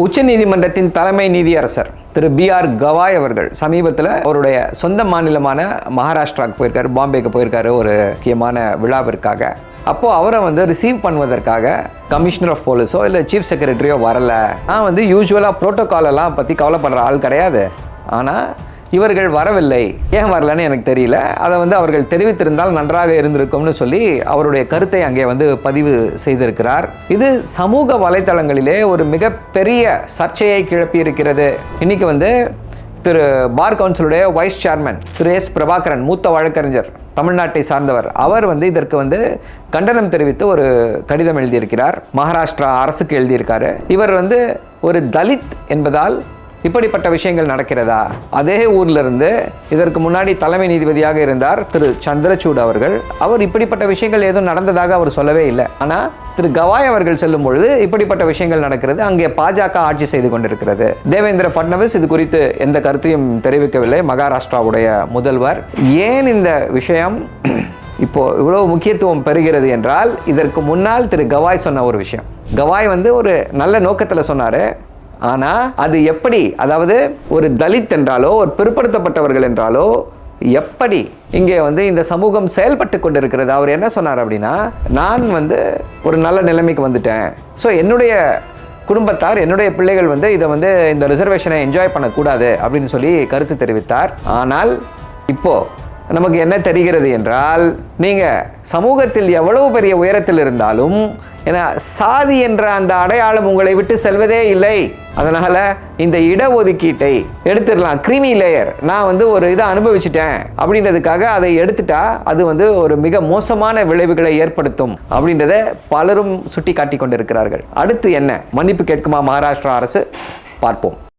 உச்சநீதிமன்றத்தின் தலைமை நீதியரசர் திரு பி ஆர் கவாய் அவர்கள் சமீபத்தில் அவருடைய சொந்த மாநிலமான மகாராஷ்டிராவுக்கு போயிருக்காரு பாம்பேக்கு போயிருக்காரு ஒரு முக்கியமான விழாவிற்காக. அப்போது அவரை வந்து ரிசீவ் பண்ணுவதற்காக கமிஷனர் ஆஃப் போலீஸோ இல்லை சீஃப் செக்ரட்டரியோ வரல. நான் வந்து யூஸ்வலாக ப்ரோட்டோகால் எல்லாம் பற்றி கவலைப்படுற ஆள் கிடையாது. ஆனால் இவர்கள் வரவில்லை. ஏன் வரலன்னு எனக்கு தெரியல. அதை வந்து அவர்கள் தெரிவித்திருந்தால் நன்றாக இருந்திருக்கும்னு சொல்லி அவருடைய கருத்தை அங்கே வந்து பதிவு செய்திருக்கிறார். இது சமூக வலைத்தளங்களிலே ஒரு மிகப்பெரிய சர்ச்சையை கிளப்பி இருக்கிறது இன்னைக்கு வந்து திரு bar கவுன்சிலுடைய vice chairman Thiru S Prabhakaran மூத்த வழக்கறிஞர் தமிழ்நாட்டை சார்ந்தவர் அவர் வந்து இதற்கு வந்து கண்டனம் தெரிவித்து ஒரு கடிதம் எழுதியிருக்கிறார். மகாராஷ்டிரா அரசுக்கு எழுதியிருக்காரு. இவர் வந்து ஒரு தலித் என்பதால் இப்படிப்பட்ட விஷயங்கள் நடக்கிறதா? அதே ஊர்லேருந்து இதற்கு முன்னாடி தலைமை நீதிபதியாக இருந்தார் திரு சந்திரசூட் அவர்கள். அவர் இப்படிப்பட்ட விஷயங்கள் எதுவும் நடந்ததாக அவர் சொல்லவே இல்லை. ஆனால் திரு கவாய் அவர்கள் செல்லும் பொழுது இப்படிப்பட்ட விஷயங்கள் நடக்கிறது. அங்கே பாஜக ஆட்சி செய்து கொண்டிருக்கிறது. தேவேந்திர பட்னவிஸ் இது குறித்து எந்த கருத்தையும் தெரிவிக்கவில்லை. மகாராஷ்டிராவுடைய முதல்வர். ஏன் இந்த விஷயம் இப்போ இவ்வளவு முக்கியத்துவம் பெறுகிறது என்றால் இதற்கு முன்னால் திரு கவாய் சொன்ன ஒரு விஷயம். கவாய் வந்து ஒரு நல்ல நோக்கத்தில் சொன்னார். ஆனால் அது எப்படி அதாவது ஒரு தலித் என்றாலோ ஒரு பிற்படுத்தப்பட்டவர்கள் என்றாலோ எப்படி இங்கே வந்து இந்த சமூகம் செயல்பட்டு கொண்டிருக்கிறது? அவர் என்ன சொன்னார் அப்படின்னா நான் வந்து ஒரு நல்ல நிலைமைக்கு வந்துட்டேன். ஸோ என்னுடைய குடும்பத்தார் என்னுடைய பிள்ளைகள் வந்து இதை வந்து இந்த ரிசர்வேஷனை என்ஜாய் பண்ணக்கூடாது அப்படின்னு சொல்லி கருத்து தெரிவித்தார். ஆனால் இப்போது நமக்கு என்ன தெரிகிறது என்றால் நீங்கள் சமூகத்தில் எவ்வளவு பெரிய உயரத்தில் இருந்தாலும் ஏன்னா சாதி என்ற அந்த அடையாளம் உங்களை விட்டு செல்வதே இல்லை. அதனால் இந்த இடஒதுக்கீட்டை எடுத்துடலாம். கிரிமி லேயர் நான் வந்து ஒரு இதை அனுபவிச்சிட்டேன். அப்படின்றதுக்காக அதை எடுத்துட்டா அது வந்து ஒரு மிக மோசமான விளைவுகளை ஏற்படுத்தும் அப்படின்றத பலரும் சுட்டி காட்டி கொண்டிருக்கிறார்கள். அடுத்து என்ன? மன்னிப்பு கேட்குமா மகாராஷ்டிரா அரசு? பார்ப்போம்.